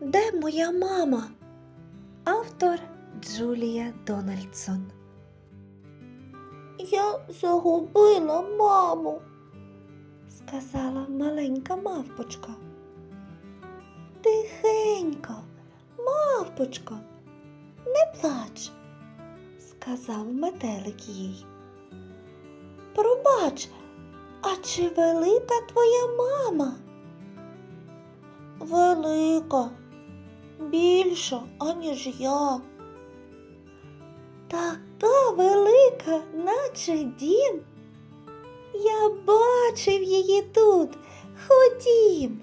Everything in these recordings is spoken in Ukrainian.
Де моя мама? Автор Джулія Дональдсон. Я загубила маму, сказала маленька мавпочка. Тихенько, мавпочко, не плач, сказав метелик їй. Пробач, а чи велика твоя мама? Велика, більша, аніж я. Така велика, наче дім. Я бачив її тут. Ходім.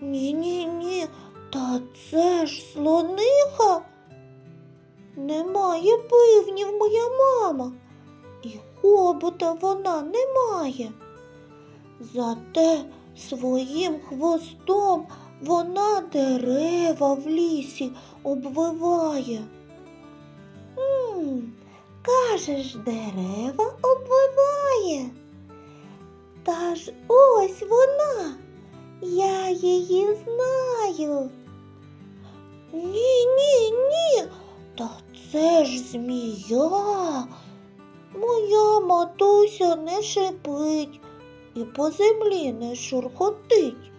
Ні, ні, ні, та це ж слониха. Немає пивнів моя мама, і хобота вона не має. Зате своїм хвостом вона дерева в лісі обвиває. М, кажеш, дерева обвиває. Та ж ось вона. Я її знаю. Ні, ні, ні. Та це ж змія. Моя матуся не шипить і по землі не шурхотить.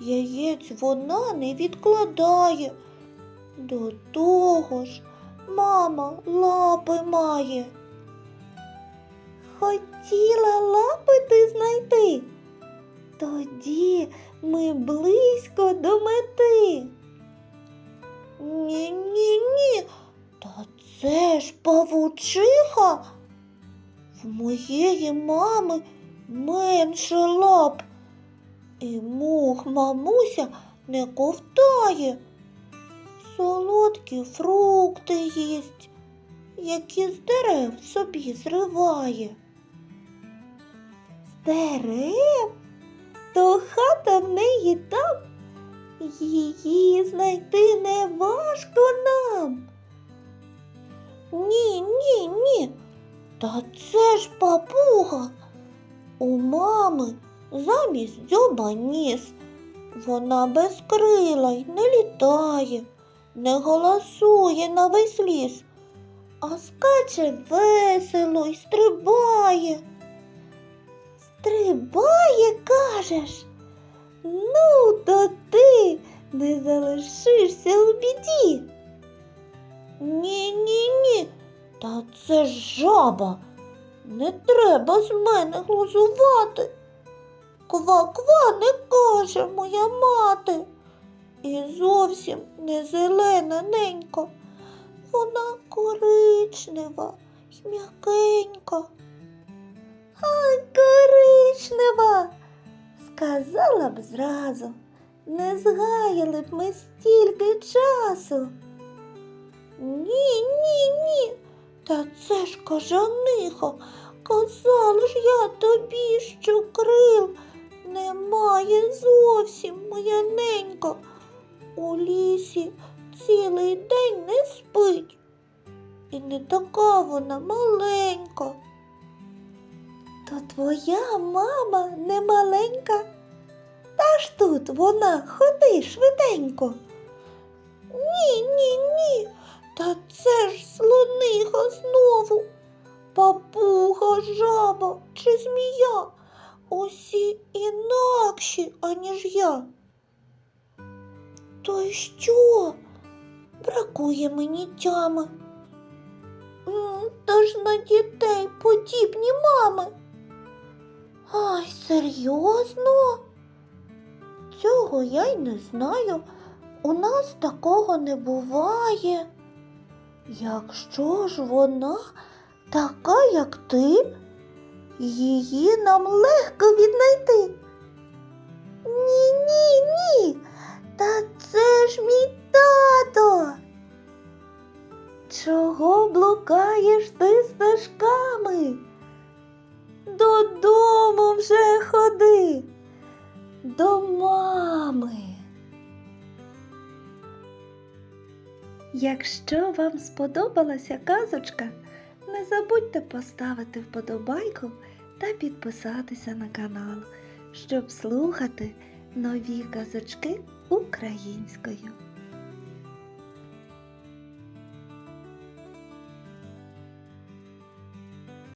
Яєць вона не відкладає. До того ж, мама лапи має. Хотіла лапи ти знайти. Тоді ми близько до мети. Ні, ні, ні, та це ж павучиха. В моєї мами менше лап. І мух мамуся не ковтає. Солодкі фрукти їсть, які з дерев собі зриває. З дерев? То хата в неї там. Її знайти не важко нам. Ні, ні, ні. Та це ж папуга. У мами замість дзьоба ніс. Вона без крила й не літає, не голосує на весь ліс, а скаче весело й стрибає. Стрибає, кажеш? Ну, то ти не залишишся у біді. Ні, ні, ні, та це жаба. Не треба з мене глузувати. Ква-ква не каже моя мати. І зовсім не зелена ненька. Вона коричнева й м'якенька. Ай, коричнева, сказала б зразу, не згаяли б ми стільки часу. Ні, ні, ні, та це ж кажаниха, казала ж я тобі, що крил немає зовсім, моя ненька. У лісі цілий день не спить. І не така вона маленька. То твоя мама не маленька? Та ж тут вона ходи швиденько. Ні, ні, ні, та це ж слониха знову. Папуга, жаба чи змія. Усі інакші, аніж я. То й що? Бракує мені тями. М, Та ж на дітей подібні мами. Ай, серйозно? Цього я й не знаю. У нас такого не буває. Якщо ж вона така, як ти, її нам легко віднайти. Ні, ні, ні. Та це ж мій тато. Чого блукаєш ти стежками? Додому вже ходи, до мами. Якщо вам сподобалася казочка, не забудьте поставити вподобайку та підписатися на канал, щоб слухати нові казочки українською.